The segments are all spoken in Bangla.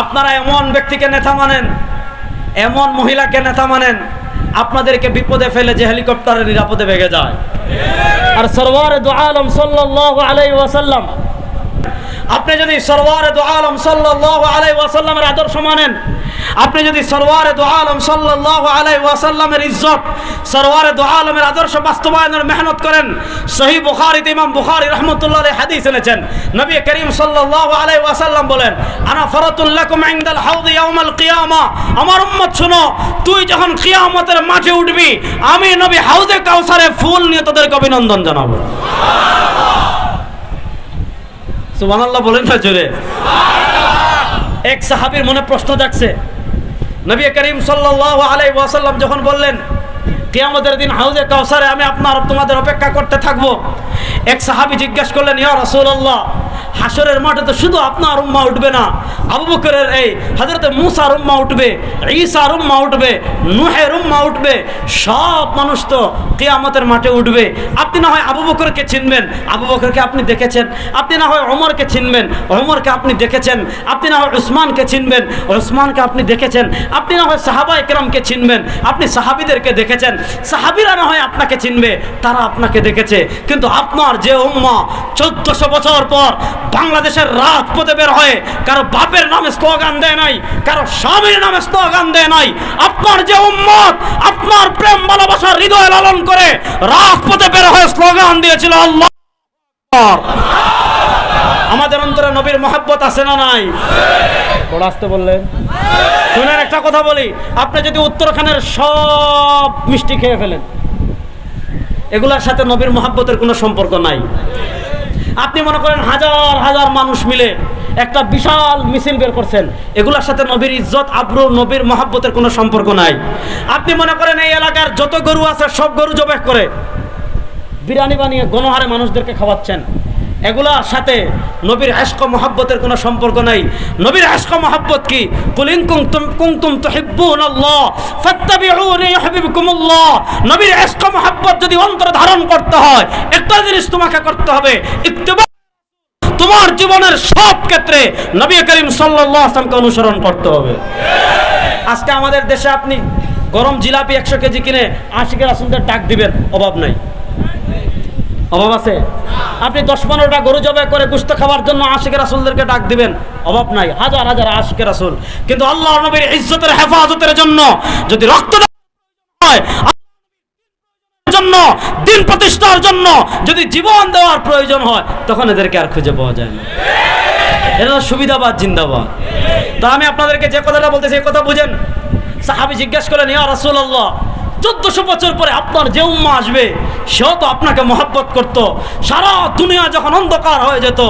আপনারা এমন ব্যক্তিকে নেতা মানেন, এমন মহিলাকে নেতা মানেন, আপনাদেরকে বিপদে ফেলে যে হেলিকপ্টারে নিরাপদে ভেঙে যায়। আর সরওয়ার দু আলম সাল্লাহ আলাই ওয়াসাল্লাম আপনি যদি সরওয়ারে দু আলম সাল্লাল্লাহু আলাইহি ওয়াসাল্লামের আদর্শ মানেন, আপনি যদি সরওয়ারে দু আলম সাল্লাল্লাহু আলাই ওয়াসাল্লামের ইজ্জত, সরওয়ারে দু আলমের আদর্শ বাস্তবায়নের মেহনত করেন, সহি বুখারীতে ইমাম বুখারী রাহমাতুল্লাহ হাদিস এনেছেন, নবী করিম সাল্লাল্লাহু আলাই ওয়াসাল্লাম বলেন, আনা ফারাতুল লাকুম ইনদাল হাউদ ইয়াউমাল কিয়ামা আমার উম্মত শুনো, তুই যখন কিয়ামতের মাঠে উঠবি, আমি নবী হাউজে কাউসারে ফুল নিয়ে তাদেরকে অভিনন্দন জানাব। সুবহানাল্লাহ বলেন না জোরে। এক সাহাবীর মনে প্রশ্ন জাগছে। নবী করিম সাল্লাহ আলাই ওয়াসাল্লাম যখন বললেন কিয়ামতের দিন হাউজে কাউসারে আমি আপনার তোমাদের অপেক্ষা করতে থাকব। এক সাহাবি জিজ্ঞেস করলেন ইয়া রাসূলুল্লাহ হাসরের মাঠে তো শুধু আপনার উম্মা উঠবে না, আবু বকরের এই হযরতে মুসার উম্মা উঠবে, ঈসার উম্মা উঠবে, নূহের উম্মা উঠবে, সব মানুষ তো কিয়ামতের মাঠে উঠবে। আপনি না হয় আবু বকরকে চিনবেন, আবু বকরকে আপনি দেখেছেন। আপনি না হয় অমরকে চিনবেন, ওমরকে আপনি দেখেছেন। আপনি না হয় উসমানকে চিনবেন উসমানকে আপনি দেখেছেন। আপনি না হয় সাহাবা একরামকে চিনবেন, আপনি সাহাবিদেরকে দেখেছেন। সাহাবিরা না হয় আপনাকে চিনবে, তারা আপনাকে দেখেছে। কিন্তু আপনার যে উম্মা চোদ্দশো বছর পর বাংলাদেশের রাজপথে বের হয়ে কারও বাপের নামে স্লোগান দেয় নাই, কারও স্বামীর নামে স্লোগান দেয় নাই। আপনার যে উম্মত, আপনার প্রেম ভালোবাসার হৃদয় লালন করে রাজপথে বের হয়ে স্লোগান দিয়েছিল আল্লাহ। আমাদের অন্তরে নবীর মহাব্বত আছে না নাই? বড় আসতে বললেন। শুনেন, একটা কথা বলি। আপনি যদি উত্তরখানের সব মিষ্টি খেয়ে ফেলেন, এগুলোর সাথে নবীর মহাব্বতের কোনো সম্পর্ক নাই। আপনি মনে করেন হাজার হাজার মানুষ মিলে একটা বিশাল মিছিল বের করছেন। এগুলোর সাথে নবীর ইজ্জত, আব্রু, নবীর মহাব্বতের কোনো সম্পর্ক নাই। আপনি মনে করেন এই এলাকার যত গরু আছে সব গরু জবেক করে। বিরিয়ানি বানিয়ে গণহারে মানুষদেরকে খাওয়াচ্ছেন। এগুলার সাথে নবীর আশক মহাব্বতের কোনো সম্পর্ক নাই। নবীর আশক মহাব্বত কি? কুনতুম তুহিব্বুন আল্লাহ ফাত্তাবিউনি ইউহিব্বুকুমুল্লাহ। নবীর আশক মহাব্বত যদি অন্তর ধারণ করতে হয়, একটা জিনিস তোমাকে করতে হবে তোমার জীবনের সব ক্ষেত্রে নবী করিম সাল্লাল্লাহু অনুসরণ করতে হবে। আজকে আমাদের দেশে আপনি গরম জিলাপি একশো কেজি কিনে আশিকের আসুনদের ডাক দিবেন, অভাব নাই। অভাব আছে? আপনি দশ পনেরোটা গরু জবাই করে গুস্ত খাওয়ার জন্য আশিকের রাসুলদেরকে ডাক দিবেন। অভাব নাই। হাজার হাজার আশিকের রাসুল। কিন্তু আল্লাহ নবীর ইজ্জতের হেফাজতের জন্য, যদি রক্ত জন্য, দিন প্রতিষ্ঠার জন্য যদি জীবন দেওয়ার প্রয়োজন হয়, তখন এদেরকে আর খুঁজে পাওয়া যায় না। এটা সুবিধাবাদ, জিন্দাবাদ। তো আমি আপনাদেরকে যে কথাটা বলতেছি, এই কথা বুঝেন। সাহাবি জিজ্ঞেস করলেন, ইয়া রাসূলুল্লাহ চোদ্দশো বছর পরে আপনার যে উম্মা আসবে, সেও তো আপনাকে মহাব্বত করত। সারা দুনিয়া যখন অন্ধকার হয়ে যেত,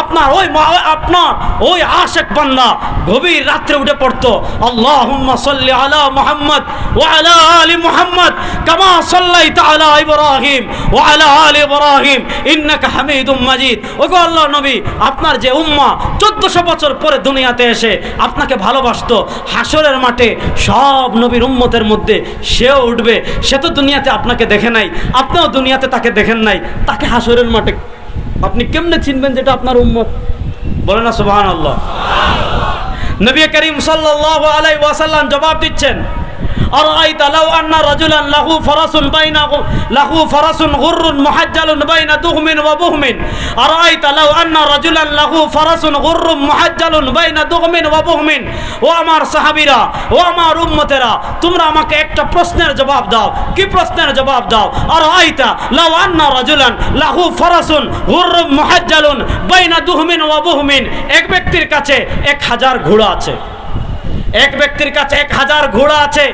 আপনার ওই আপনার ওই আশেক বান্দা গভীর রাত্রে উঠে পড়তো। আল্লাহ সাল্লি আলা মোহাম্মদ ও আলা আলী মোহাম্মদ কামা সাল্লাই তালা ইব্রাহিম ও আলা আলী ইব্রাহিম, ইন্নাকা হামিদুম মাজিদ। ওগো আল্লাহ নবী, আপনার যে উম্মা চোদ্দশো বছর পরে দুনিয়াতে এসে আপনাকে ভালোবাসতো। হাসরের মাঠে সব নবীর উম্মতের মধ্যে সেও উঠবে। সে তো দুনিয়াতে আপনাকে দেখে নাই, আপনিও দুনিয়াতে তাকে দেখেন নাই, তাকে হাসরের মাঠে আপনি কেমনে চিনবেন যেটা আপনার উম্মত? বলে না সুবহান আল্লাহ নবী করিম সাল্লাল্লাহু আলাইহি ওয়াসাল্লাম জবাব দিচ্ছেন أرأيت لو أن رجلا له فرس بين له فرس غر محجل بين دغم وبهم أرأيت لو أن رجلا له فرس غر محجل بين دغم وبهم ও আমার সাহাবীরা ও আমার উম্মতেরা তোমরা আমাকে একটা প্রশ্নের জবাব দাও কি প্রশ্নের জবাব দাও আর আইতা লাউ আন্না রাজুলান লাহু ফরাসুন গুররুম মুহাজ্জালুন বাইনা দুহমিন ওয়া বুহমিন এক ব্যক্তির কাছে এক হাজার ঘোড়া আছে এক ব্যক্তির কাছে এক হাজার ঘোড়া আছে।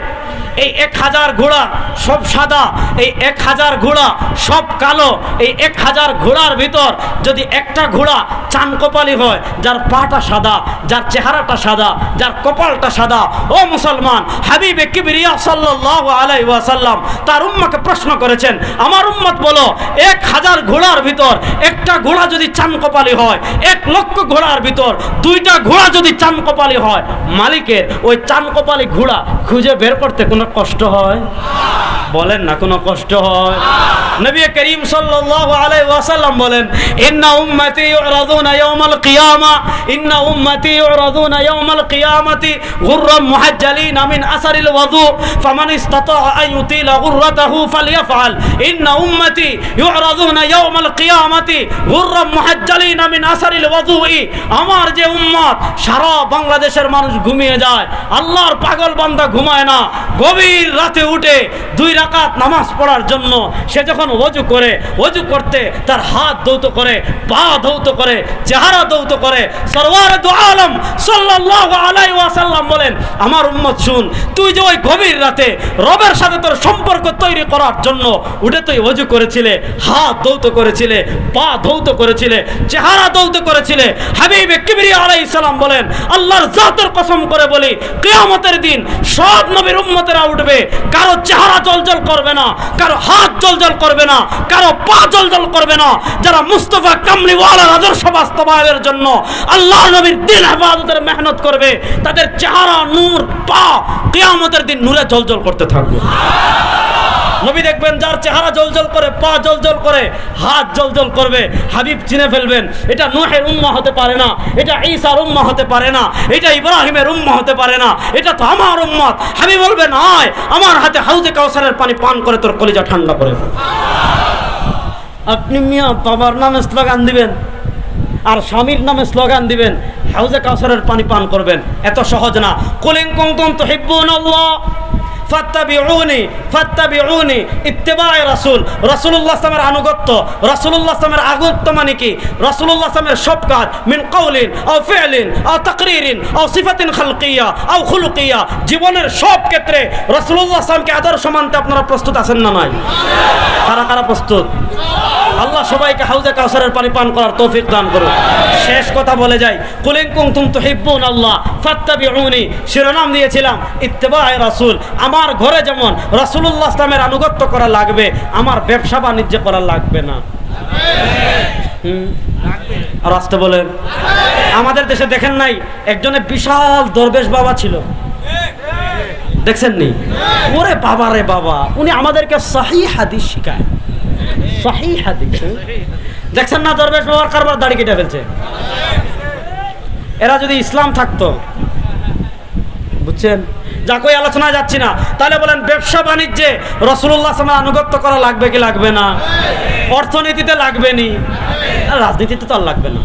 এই এক হাজার ঘোড়া সব সাদা, এই এক হাজার ঘোড়া সব কালো, এই এক হাজার ঘোড়ার ভিতর যদি একটা ঘোড়া চান কপালি হয়, যার পাটা সাদা, যার চেহারাটা সাদা, যার কপালটা সাদা, ও মুসলমান, হাবিবে সাল্লাল্লাহু আলাইহি ওয়াসাল্লাম তার উম্মাকে প্রশ্ন করেছেন, আমার উম্মত বলো, এক হাজার ঘোড়ার ভিতর একটা ঘোড়া যদি চান কপালি হয়, এক লক্ষ ঘোড়ার ভিতর দুইটা ঘোড়া যদি চান কপালি হয়, মালিকের ওই চান কপালি ঘোড়া খুঁজে বের করতে কোনো কষ্ট হয়। বলেন না, কোনো কষ্ট হয়। নবী করিম সাল্লাল্লাহু আলাইহি ওয়াসাল্লাম বলেন, ইন্না উম্মতি ইউরাদুনা ইয়াউমাল কিয়ামা, ইন্না উম্মতি ইউরাদুনা ইয়াউমাল কিয়ামাতি গুররাম মুহাজ্জালিন মিন আসারিল ওযু ফামান ইসতাতা আন ইউতিলা গুররাতাহু ফালইফআল ইন্না উম্মতি ইউরাদুনা ইয়াউমাল কিয়ামাতি গুররাম মুহাজ্জালিন মিন আসারিল ওযুই আমার যে উম্মত, সারা বাংলাদেশের মানুষ ঘুমিয়ে যায়, আল্লাহর পাগল বান্দা ঘুমায় না, গভীর রাতে উঠে দুই রাকাত, নামাজ পড়ার জন্য সে যখন ওযু করে, ওযু করতে তার হাত দৌত করে, পা দৌত করে, চেহারা দৌত করে সরওয়ার আলম সাল্লাল্লাহু আলাইহি ওয়াসাল্লাম বলেন, আমার উম্মত শুন, তুই যে ওই গভীর রাতে রবের সাথে তোর সম্পর্ক তৈরি করার জন্য উঠে তুই ওযু করেছিলে, হাত দৌত করেছিলে, পা ধৌত করেছিলে, চেহারা দৌত করেছিলে, হাবিব কিবরিয়া আলাইহিস সালাম বলেন, আল্লাহর জাতের কসম করে বলি, কেয়ামতের দিন সব নবীর উম্মতেরা উঠবে, কারও চেহারা জলজল করবে না, কারও হাত জলজল করবে না, কারও পা জলজল করবে না। যারা মুস্তফা কামলিওয়ালার আদর্শ বাস্তবায়নের জন্য আল্লাহ নবীর দিন হেফাজতের মেহনত করবে, তাদের চেহারা, নূর, পা কেয়ামতের দিন নূরে জলজল করতে থাকবে। নবী দেখবেন, যার চেহারা জলজল করে, পা জলজল করে, হাত জলজল করবে, হাবিব চিনে ফেলবেন, এটা নুহের উম্মা হতে পারে না, এটা ঈসার উম্মা হতে পারে না, এটা ইব্রাহিমের উম্মা হতে পারে না, এটা তো আমার উম্মত হাবিব বলবেন আয় আমার হাতে হাউজে কাউসারের পানি পান করে তোর কলিজা ঠান্ডা করে। আপনি মিয়া, বাবার নামে স্লোগান দিবেন, আর স্বামীর নামে স্লোগান দিবেন, হাউজে কাউসারের পানি পান করবেন, এত সহজ না কলিং কুলিং কুমতুম তুহিব্বুন আল্লাহ ফাত্তাবিউনি ফাত্তাবিউনি ইত্তিবায়ে রাসূল। রাসূলুল্লাহ সাল্লামের আনুগত্য, রাসূলুল্লাহ সাল্লামের আনুগত্য মানে কি? রাসূলুল্লাহ সাল্লামের সব কাজ মিন কাউলিন আও ফি'লিন আও তাকরিরিন আও সিফাতিন খালকিয়া আও খুলুকিয়া। জীবনের সব ক্ষেত্রে রাসূলুল্লাহ সাল্লামকে আদর্শ মানতে আপনারা প্রস্তুত আছেন না নাই? কারা কারা প্রস্তুত? আল্লাহ সবাইকে হাউজে কাউসারের পানি পান করার তৌফিক দান করুন শেষ কথা বলে যাই। কুলিং তো তুহিব্বুন আল্লাহ ফাত্তাবি উনি শিরোনাম দিয়েছিলাম ইত্তেবায়ে রাসূল। আমার ঘরে যেমন রাসূলুল্লাহ ইসলামের আনুগত্য করা লাগবে, আমার ব্যবসা বাণিজ্য করা লাগবে না। আর আসতে বলেন। আমাদের দেশে দেখেন নাই একজনের বিশাল দরবেশ বাবা ছিল। দেখছেন নি ওরে বাবা রে বাবা, উনি আমাদেরকে সাহি হাদিস শিখায়। দেখছেন না দরবেশ বাবার কারবার দাড়ি কেটে ফেলছে? এরা যদি ইসলাম থাকতো, বুঝছেন? যা কই আলোচনায় যাচ্ছি না। তাহলে বলেন, ব্যবসা বাণিজ্যে রসুল্লাহ সময় আনুগত্য করা লাগবে কি লাগবে না? অর্থনীতিতে লাগবে নি? রাজনীতিতে তো আর লাগবে না।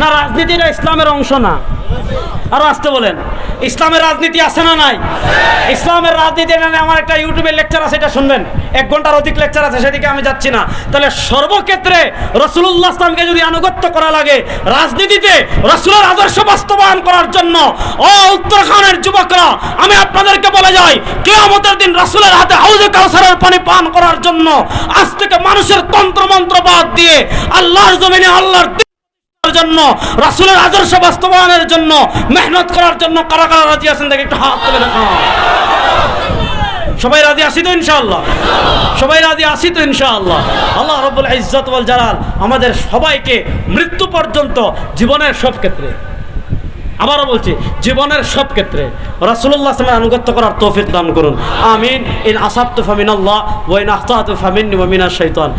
না, রাজনীতিটা ইসলামের অংশ না। আর আসতে বলেন। ইসলামের রাজনীতি আছে না নাই? ইসলামের রাজনীতি মানে আমার একটা ইউটিউবে লেকচার আছে, এটা শুনবেন। এক ঘণ্টার অধিক লেকচার আছে, সেদিকে আমি যাচ্ছি না। তাহলে সর্বক্ষেত্রে রসুল্লাহ ইসলামকে যদি আনুগত্য করা লাগে, রাজনীতিতে রসুলের আদর্শ বাস্তবায়ন করার জন্য ও উত্তরাখণ্ডের যুবকরা, আমি আপনাদেরকে বলে যাই কেউ কেয়ামতের দিন রসুলের হাতে হাউজে কাউসারের পানি পান করার জন্য, আজ থেকে মানুষের তন্ত্র মন্ত্র বাদ দিয়ে আল্লাহর জমিনে আল্লাহর জন্য, রাসূলের আদর্শ বাস্তবায়নের জন্য, মেহনত করার জন্য কারা কারা রাজি আছেন দেখে একটু হাত তুলে দেখান। সবাই রাজি আছি তো ইনশাআল্লাহ? সবাই রাজি আছি তো ইনশাআল্লাহ? আল্লাহ রব্বুল ইজ্জত ওয়াল জালাল আমাদের সবাইকে মৃত্যু পর্যন্ত জীবনের সব ক্ষেত্রে, আবারও বলছি, জীবনের সব ক্ষেত্রে রাসূলুল্লাহ সাল্লাল্লাহু আনুগত্য করার তৌফিক দান করুন। আমিন। ইন আসাবতু ফামিনাল্লাহ ওয়া ইন আখতাতু ফামিন্নি ওয়া মিনাশ শাইতান।